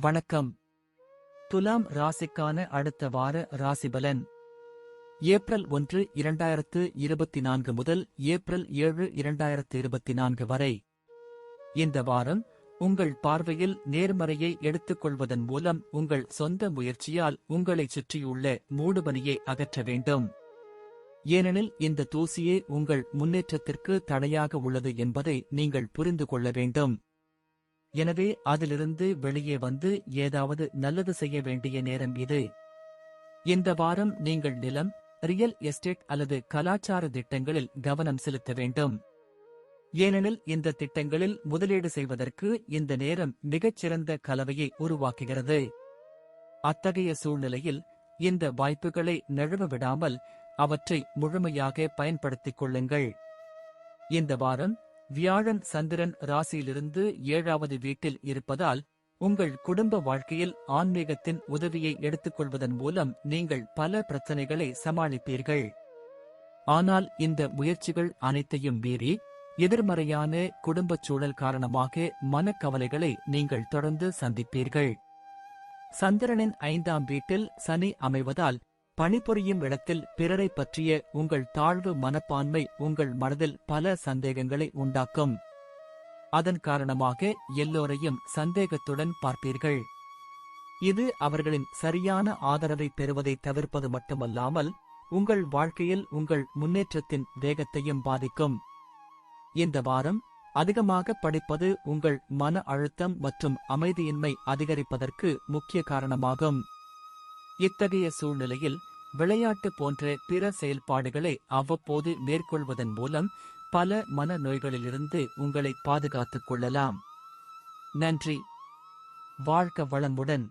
வணக்கம். துலாம் ராசிக்கான அடுத்த வார ராசிபலன். ஏப்ரல் ஒன்று இரண்டாயிரத்து இருபத்தி நான்கு முதல் ஏப்ரல் ஏழு இரண்டாயிரத்து இருபத்தி நான்கு வரை. இந்த வாரம் உங்கள் பார்வையில் நேர்மறையை எடுத்துக்கொள்வதன் மூலம் உங்கள் சொந்த முயற்சியால் உங்களைச் சுற்றியுள்ள மூடுபனியை அகற்ற வேண்டும். ஏனெனில் இந்த தூசியே உங்கள் முன்னேற்றத்திற்கு தடையாக உள்ளது என்பதை நீங்கள் புரிந்து கொள்ள வேண்டும். எனவே அதிலிருந்து வெளியே வந்து ஏதாவது நல்லது செய்ய வேண்டிய நேரம் இது. இந்த வாரம் நீங்கள் நிலம் ரியல் எஸ்டேட் அல்லது கலாச்சார திட்டங்களில் கவனம் செலுத்த வேண்டும். ஏனெனில் இந்த திட்டங்களில் முதலீடு செய்வதற்கு இந்த நேரம் மிகச்சிறந்த கலவையை உருவாக்குகிறது. அத்தகைய சூழ்நிலையில் இந்த வாய்ப்புகளை நழுவ விடாமல் அவற்றை முழுமையாக பயன்படுத்திக் கொள்ளுங்கள். இந்த வாரம் வியாழன் சந்திரன் ராசியிலிருந்து ஏழாவது வீட்டில் இருப்பதால் உங்கள் குடும்ப வாழ்க்கையில் ஆன்மீகத்தின் உதவியை எடுத்துக்கொள்வதன் மூலம் நீங்கள் பல பிரச்சனைகளை சமாளிப்பீர்கள். ஆனால் இந்த முயற்சிகள் அனைத்தையும் மீறி எதிர்மறையான குடும்பச் சூழல் காரணமாக மனக்கவலைகளை நீங்கள் தொடர்ந்து சந்திப்பீர்கள். சந்திரனின் ஐந்தாம் வீட்டில் சனி அமைவதால் பணிபுரியும் இடத்தில் பிறரை பற்றிய உங்கள் தாழ்வு மனப்பான்மை உங்கள் மனதில் பல சந்தேகங்களை உண்டாக்கும். அதன் காரணமாக எல்லோரையும் சந்தேகத்துடன் பார்ப்பீர்கள். இது அவர்களின் சரியான ஆதரவை பெறுவதை தவிர்ப்பது மட்டுமல்லாமல் உங்கள் வாழ்க்கையில் உங்கள் முன்னேற்றத்தின் வேகத்தையும் பாதிக்கும். இந்த வாரம் அதிகமாக படிப்பது உங்கள் மன அழுத்தம் மற்றும் அமைதியின்மை அதிகரிப்பதற்கு முக்கிய காரணமாகும். இத்தகைய சூழ்நிலையில் விளையாட்டு போன்ற பிற செயல்பாடுகளை அவ்வப்போது மேற்கொள்வதன் மூலம் பல மன நோய்களிலிருந்து உங்களை பாதுகாத்துக் கொள்ளலாம். நன்றி. வாழ்க்க வளமுடன்.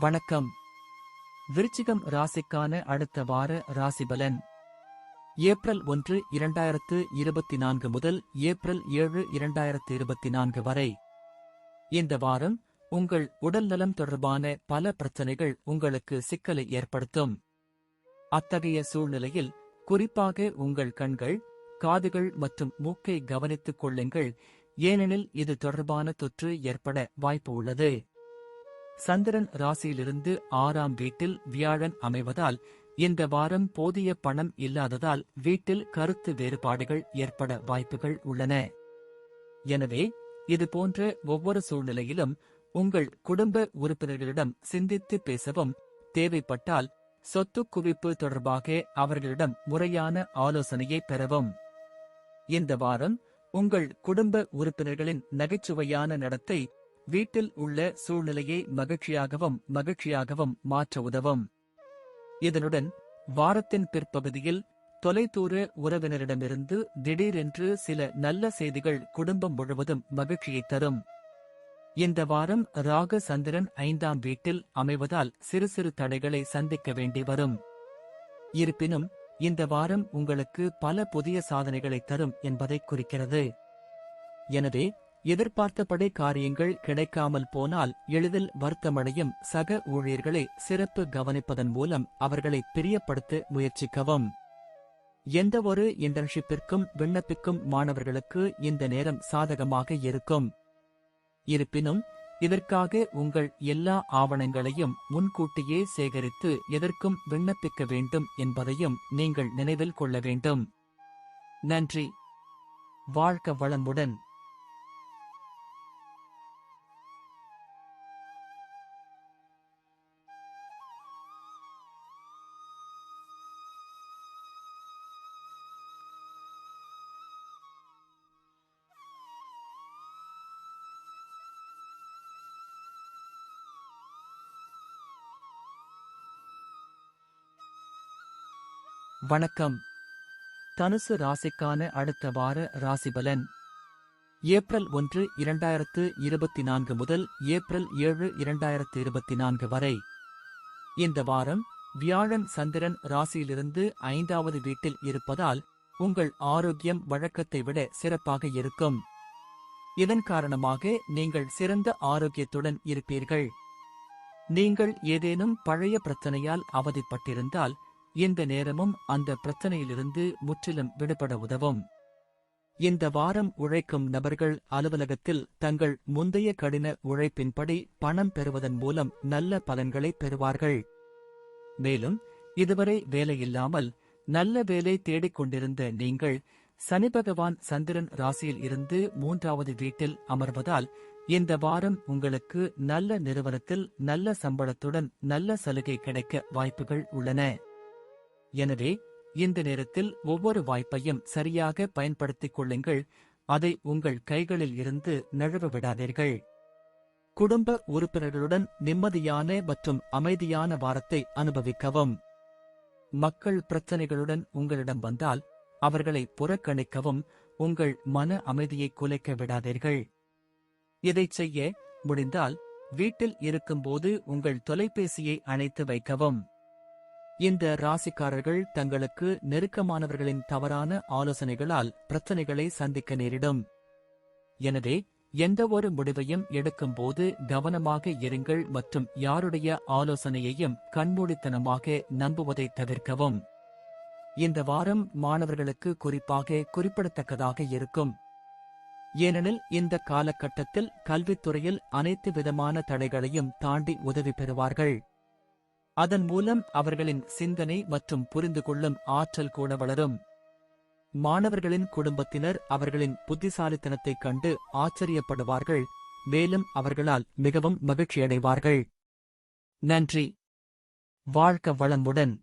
வணக்கம். விருச்சிகம் ராசிக்கான அடுத்த வார ராசிபலன். ஏப்ரல் ஒன்று இரண்டாயிரத்து இருபத்தி நான்கு முதல் ஏப்ரல் ஏழு இரண்டாயிரத்து இருபத்தி நான்கு வரை. இந்த வாரம் உங்கள் உடல்நலம் தொடர்பான பல பிரச்சனைகள் உங்களுக்கு சிக்கலை ஏற்படுத்தும். அத்தகைய சூழ்நிலையில் குறிப்பாக உங்கள் கண்கள் காதுகள் மற்றும் மூக்கை கவனித்துக் கொள்ளுங்கள். ஏனெனில் இது தொடர்பான தொற்று ஏற்பட வாய்ப்பு உள்ளது. சந்திரன் ராசியிலிருந்து ஆறாம் வீட்டில் வியாழன் அமைவதால் இந்த வாரம் போதிய பணம் இல்லாததால் வீட்டில் கருத்து வேறுபாடுகள் ஏற்பட வாய்ப்புகள் உள்ளன. எனவே இது போன்ற ஒவ்வொரு சூழ்நிலையிலும் உங்கள் குடும்ப உறுப்பினர்களிடம் சிந்தித்து பேசவும் தேவைப்பட்டால் சொத்து குவிப்பு தொடர்பாக அவர்களிடம் முறையான ஆலோசனையை பெறவும். இந்த வாரம் உங்கள் குடும்ப உறுப்பினர்களின் நகைச்சுவையான நடத்தை வீட்டில் உள்ள சூழ்நிலையை மகிழ்ச்சியாகவும் மகிழ்ச்சியாகவும் மாற்ற உதவும். இதனுடன் வாரத்தின் பிற்பகுதியில் தொலைதூர உறவினரிடமிருந்து திடீரென்று சில நல்ல செய்திகள் குடும்பம் முழுவதும் மகிழ்ச்சியை தரும். இந்த வாரம் ராக சந்திரன் ஐந்தாம் வீட்டில் அமைவதால் சிறு சிறு தடைகளை சந்திக்க வேண்டி வரும். இருப்பினும் இந்த வாரம் உங்களுக்கு பல புதிய சாதனைகளை தரும் என்பதை குறிக்கிறது. எனவே எதிர்பார்த்தபடி காரியங்கள் கிடைக்காமல் போனால் எளிதில் வருத்தமடையும் சக ஊழியர்களை சிறப்பு கவனிப்பதன் மூலம் அவர்களை பிரியப்படுத்த முயற்சிக்கவும். எந்தவொரு இன்டர்ன்ஷிப்பிற்கும் விண்ணப்பிக்கும் மாணவர்களுக்கு இந்த நேரம் சாதகமாக இருக்கும். இருப்பினும் இதற்காக உங்கள் எல்லா ஆவணங்களையும் முன்கூட்டியே சேகரித்து எதற்கும் விண்ணப்பிக்க வேண்டும் என்பதையும் நீங்கள் நினைவில் கொள்ள வேண்டும். நன்றி. வாழ்க்க வளமுடன். வணக்கம். தனுசு ராசிக்கான அடுத்த வார ராசிபலன். ஏப்ரல் ஒன்று இரண்டாயிரத்து இருபத்தி நான்கு முதல் ஏப்ரல் ஏழு இரண்டாயிரத்து இருபத்தி நான்கு வரை. இந்த வாரம் வியாழன் சந்திரன் ராசியிலிருந்து ஐந்தாவது வீட்டில் இருப்பதால் உங்கள் ஆரோக்கியம் வழக்கத்தை விட சிறப்பாக இருக்கும். இதன் காரணமாக நீங்கள் சிறந்த ஆரோக்கியத்துடன் இருப்பீர்கள். நீங்கள் ஏதேனும் பழைய பிரச்சனையால் அவதிப்பட்டிருந்தால் இந்த நேரமும் அந்த பிரச்சனையிலிருந்து முற்றிலும் விடுபட உதவும். இந்த வாரம் உழைக்கும் நபர்கள் அலுவலகத்தில் தங்கள் முந்தைய கடின உழைப்பின்படி பணம் பெறுவதன் மூலம் நல்ல பலன்களை பெறுவார்கள். மேலும் இதுவரை வேலையில்லாமல் நல்ல வேலை தேடிக் கொண்டிருந்த நீங்கள் சனி பகவான் சந்திரன் ராசியில் இருந்து மூன்றாவது வீட்டில் அமர்வதால் இந்த வாரம் உங்களுக்கு நல்ல நிறுவனத்தில் நல்ல சம்பளத்துடன் நல்ல சலுகை கிடைக்க வாய்ப்புகள் உள்ளன. எனவே இந்த நேரத்தில் ஒவ்வொரு வாய்ப்பையும் சரியாக பயன்படுத்திக் கொள்ளுங்கள். அதை உங்கள் கைகளில் இருந்து நழுவ விடாதீர்கள். குடும்ப உறுப்பினர்களுடன் நிம்மதியான மற்றும் அமைதியான வாரத்தை அனுபவிக்கவும். மக்கள் பிரச்சனைகளுடன் உங்களிடம் வந்தால் அவர்களை புறக்கணிக்கவும் உங்கள் மன அமைதியை குலைக்க விடாதீர்கள். இதைச் செய்ய முடிந்தால் வீட்டில் இருக்கும்போது உங்கள் தொலைபேசியை அணைத்து வைக்கவும். இந்த ராசிக்காரர்கள் தங்களுக்கு நெருக்கமானவர்களின் தவறான ஆலோசனைகளால் பிரச்சனைகளை சந்திக்க நேரிடும். எனவே எந்த ஒரு முடிவையும் எடுக்கும்போது கவனமாக இருங்கள் மற்றும் யாருடைய ஆலோசனையையும் கண்மூடித்தனமாக நம்புவதை தவிர்க்கவும். இந்த வாரம் மாணவர்களுக்கு குறிப்பாக குறிப்பிடத்தக்கதாக இருக்கும். ஏனெனில் இந்த காலகட்டத்தில் கல்வித்துறையில் அனைத்து விதமான தடைகளையும் தாண்டி உதவி பெறுவார்கள். அதன் மூலம் அவர்களின் சிந்தனை மற்றும் புரிந்து கொள்ளும் ஆற்றல் கூட வளரும். மாணவர்களின் குடும்பத்தினர் அவர்களின் புத்திசாலித்தனத்தைக் கண்டு ஆச்சரியப்படுவார்கள் மேலும் அவர்களால் மிகவும் மகிழ்ச்சியடைவார்கள். நன்றி. வாழ்க்க வளமுடன்.